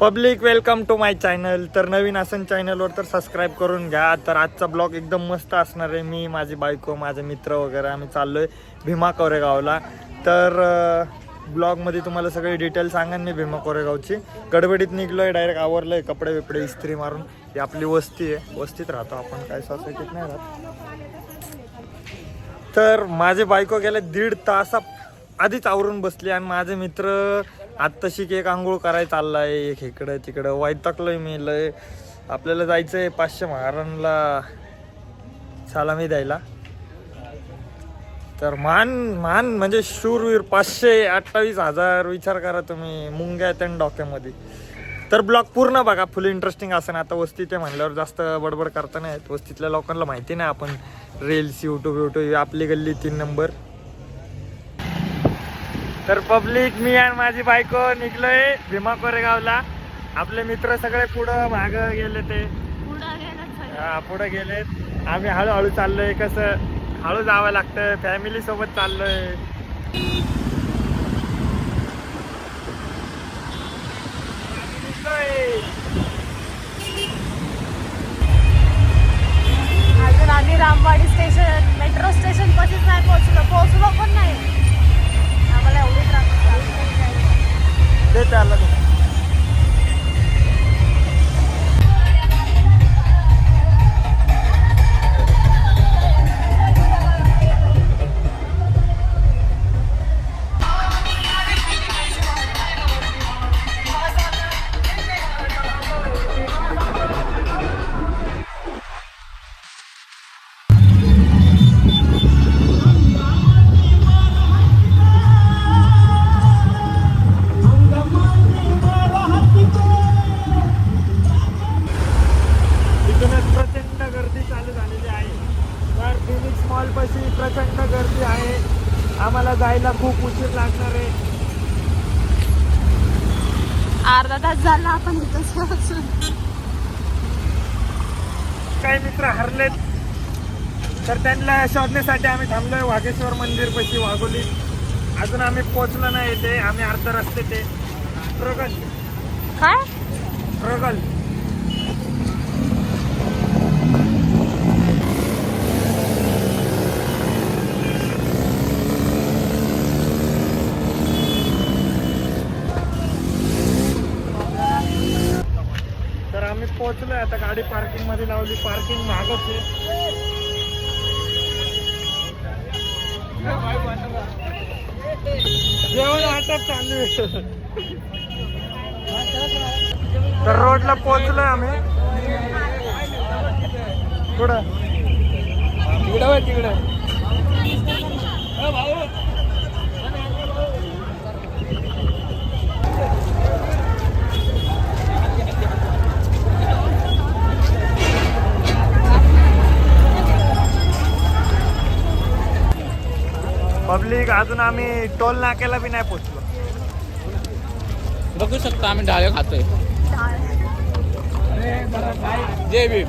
Public welcome to my channel तर नवीन असन चॅनलवर तर सबस्क्राईब करून घ्या. तर आजचा ब्लॉग एकदम मस्त असणार आहे. मी माझी बायको माझे मित्र वगैरे आम्ही चाललोय भीमा कोरेगावला. तर ब्लॉगमध्ये तुम्हाला सगळे डिटेल सांगेन मी भीमा कोरेगावची. गडबडीत निघलोय डायरेक्ट आवरलंय कपडे बिपडे इस्त्री मारून. ही आपली वस्ती आहे. वस्तीत राहतो आपण काय सोसायटीत नाही राहत. तर माझे बायको गेले दीड तासा आधीच आवरून बसली आणि माझे मित्र आत्ताशी एक आंघोळ करायचं चाललाय एक इकडं तिकडं. वैतागलोय मी लय. आपल्याला जायचंय पाचशे महाराणला सलामी द्यायला. तर मान मान म्हणजे शूरवीर पाचशे अठ्ठावीस हजार विचार करा तुम्ही मुंग्या त्या डॉक्यामध्ये. तर ब्लॉग पूर्ण बघा फुल इंटरेस्टिंग असं आता वस्ती ते म्हणल्यावर जास्त बडबड करता नाही वस्तीतल्या लोकांना माहिती नाही आपण. रील्स यूट्यूब यूट्यूब आपली गल्ली तीन नंबर. तर पब्लिक मी आणि माझी बायको निघलोय भीमा कोरेगावला. आपले मित्र सगळे पुढं माग गेले ते. हा, पुढे गेलेत. आम्ही हळूहळू चाललोय कसं हळू जावं लागतं फॅमिली सोबत चाललोय. अजून आम्ही रामवाडी स्टेशन मेट्रो स्टेशन पाशीच नाही पोहोचलो. पोहोचलो पण नाही. आम्हाला एवढी ते त्याला आम्हाला जायला खूप उशीर लागणार आहे. अर्धा तास झाला आपण काही मित्र हरलेत. तर त्यांना शोधण्यासाठी आम्ही थांबलोय वाघेश्वर मंदिर पाशी वाघोली. अजून आम्ही पोहोचलो नाही इथे आम्ही अर्धा रस्ते ते प्रगल. काय? प्रगल तर आम्ही पोहोचलोय आता गाडी पार्किंगमध्ये लावली. पार्किंग महागच आहे जेवण आता चालू आहे. तर रोडला पोहोचलोय आम्ही. कुठं? तिकडं तिकडं. पब्लिक अजून आम्ही टोल नाक्याला बी नाही पोहोचलो. बघू शकतो आम्ही डाळे खातोय. जय भीम.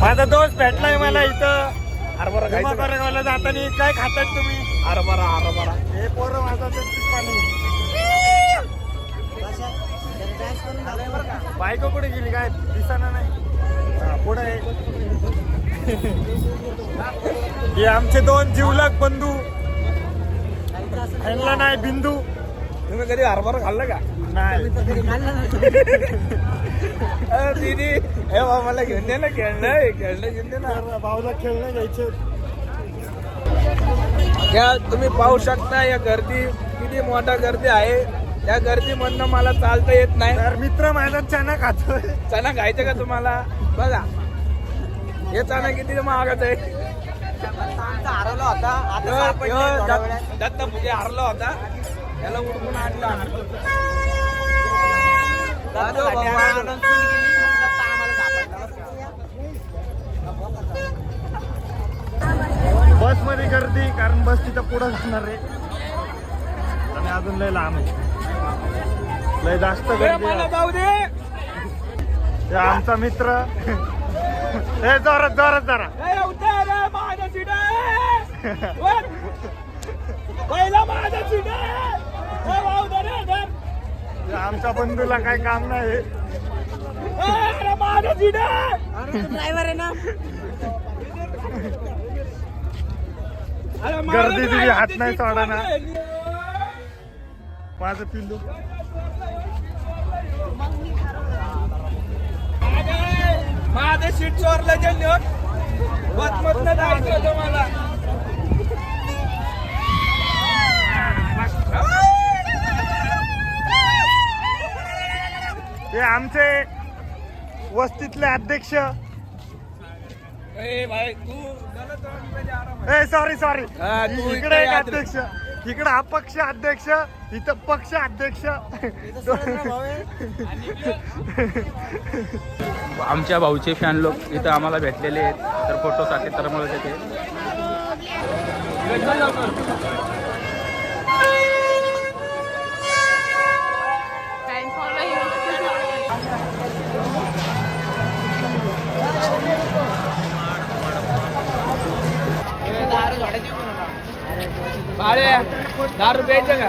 माझा दोस्त भेटलाय मला इथं. हरभरा कोरेगावला जाताना काय खातात तुम्ही? हरभरा हरभरा. हे पोरं माझा पाणी. बायको कुठे गेली काय? दिसाना नाही. हा, पुढे आहे. हे आमचे दोन जीवलक बंधू. ह्यांना नाही बिंदू. तुम्ही कधी हरभरा खाल्लं का? नाही. दीदी हे बा मला घेऊन दे ना खेळणं खेळणं घेऊन दे ना. भाऊला खेळणं घ्यायचे. या तुम्ही पाहू शकता या गर्दी किती मोठा गर्दी आहे. या गर्दीमधनं मला चालता येत नाही. तर मित्र माझा चना खातोय. चणा खायचं का तुम्हाला? बघा. हे चणा किती महागच आहे. हरवला होता. आता दत्त- म्हणजे हरला होता. त्याला उडकून आणला. बसमध्ये गर्दी कारण बस तिथं पुढं जाणार आहे. आणि अजून लय लांब आहे. लय जास्त हे गर्दी मला आहे. जाऊ दे. हे आमचा मित्र. हे जोरात जोरात जरा. आमच्या बंधूला काही काम नाही. ड्रायव्हर आहे ना. गर्दी तुझी हात नाही सोडा ना माझं पिल्लू. माझं सीट चोरलं गेले मधनं जायचं होतं मला. हे आमचे वस्तीतले अध्यक्ष. ए सॉरी सॉरी हा, इकडे एक अध्यक्ष. इकडे अपक्ष अध्यक्ष. इथं पक्ष अध्यक्ष. आमच्या भाऊचे फॅन लोक इथं आम्हाला भेटलेले आहेत. तर फोटोसाठी तर मला. बाळे दारू प्यायचं का?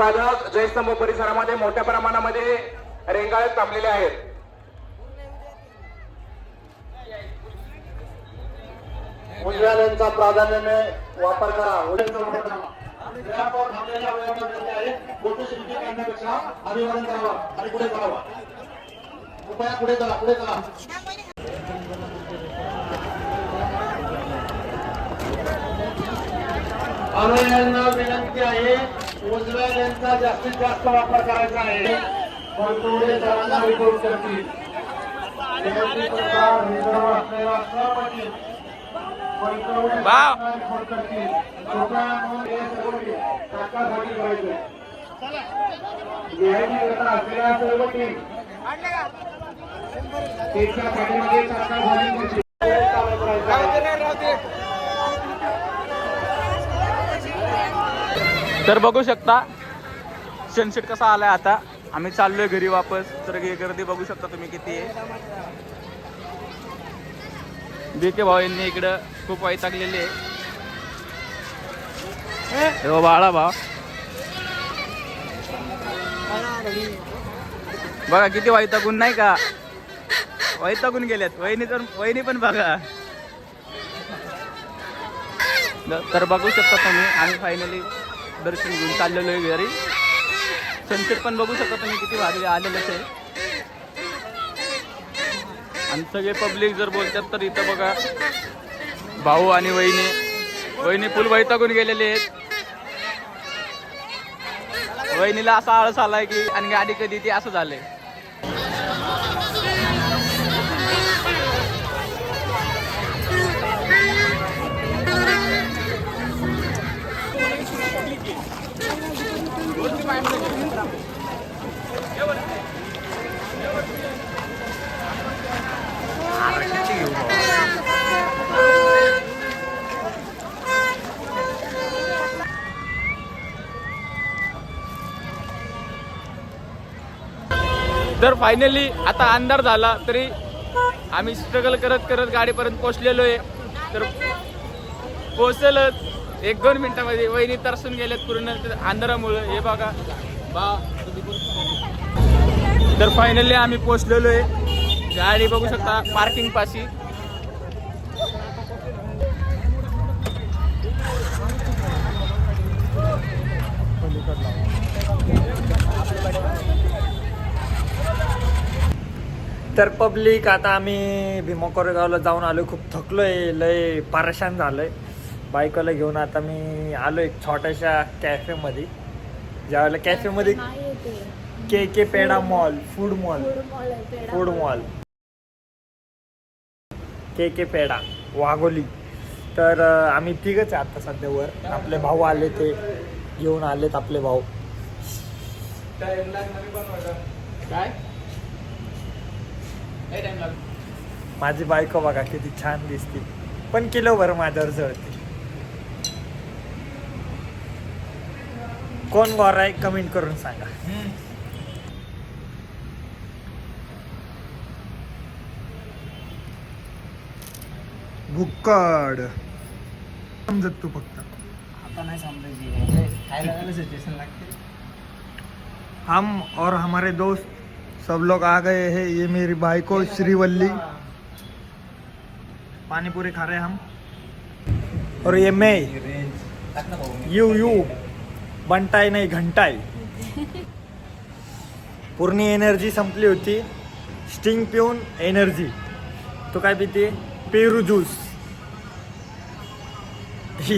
अभिवादक जयस्तंभ परिसरामध्ये मोठ्या प्रमाणामध्ये रेंगाळत थांबलेले आहेत. उजव्या लेनचा प्राधान्याने वापर करा. अभिवादन करावं आणि पुढे जावं कृपया पुढे चला पुढे चला. अनुयायांना विनंती आहे उजव्या लेनचा जास्तीत जास्त वापर करायचा आहे. पण तेवढे सर्वांना रिपोर्ट करतील असलेला तर बघू शकता सनसेट कसा आलाय आता. आम्ही चाललोय घरी वापस. तर गर्दी बघू शकता तुम्ही किती आहे. बीके भाऊ यांनी इकडं खूप वैतागलेली आहे. बाळा भाव बघा किती वैतागून नाही का? वैतागून गेल्यात वहिनी तर वहिनी पण बघा. तर बघू शकता तुम्ही आम्ही फायनली दर्शन घेऊन चाललेलो आहे घरी. सनसेट पण बघू शकता तुम्ही किती भारी आलेलंच आहे. आणि सगळे पब्लिक जर बोलतात तर इथं बघा भाऊ आणि वहिनी. वहिनी फुल वैतागून गेलेले आहेत. वहिनीला असा आळस आलाय की आणि गाडी कधी ती असं झालंय. तर फायनली आता अंधार झाला तरी आम्ही स्ट्रगल करत करत गाडीपर्यंत पोचलेलो आहे तर पोहोचलच. एक दोन मिनिटामध्ये वहिनी तरसून गेल्यात पूर्ण अंधारामुळं. हे बघा. बा. तर फायनली आम्ही पोचलेलो आहे गाडी बघू शकता पार्किंग पाशी. तर पब्लिक आता आम्ही भीमा कोरेगावला जाऊन आलो खूप थकलोय. लय परेशान झालोय. बायकोला घेऊन आता मी आलो एक छोट्याशा कॅफेमध्ये ज्यावेळेला कॅफेमध्ये K K Peda mall food mall food mall K K Peda Wagholi. तर आम्ही तिघच आहे आता सध्या वर. आपले भाऊ आले ते. येऊन आलेत आपले भाऊ. काय? माझी बायको बघा किती छान दिसते. पण किलो भर माझ्यावर जळते. कोण गोरा आहे कमेंट करून सांगा. भुक्कड समजत तू फक्त. आता नाही समजायची. खायला सिच्युएशन लागते? हम और हमारे दोस्त सब लोग आ गए हैं ये मेरी बाइको श्रीवल्ली। पानी पूरी खा रहे हैं हम। और ये मैं यू यू बनताय नाही घंटाय पूर्ण एनर्जी संपली होती स्टिंग पिऊन एनर्जी। तो काय पिते? पेरू ज्यूस।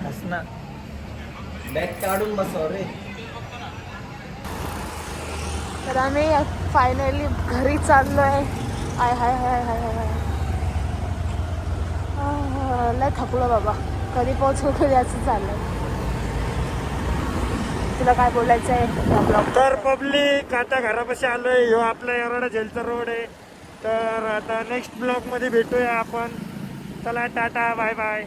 हसना। बॅग काढून बसव रे. तर आम्ही फायनली घरी चाललोय. I hi hi hi hi hi. लय थकलो बाबा. कधी पोहोचू कधी असं चाललंय. तुला काय बोलायचं आहे तर पब्लिक आता घरापाशी आलोय. ह्यो आपला एवढा झेलचा रोड आहे. तर आता नेक्स्ट ब्लॉगमध्ये भेटूया आपण. चला टाटा बाय बाय.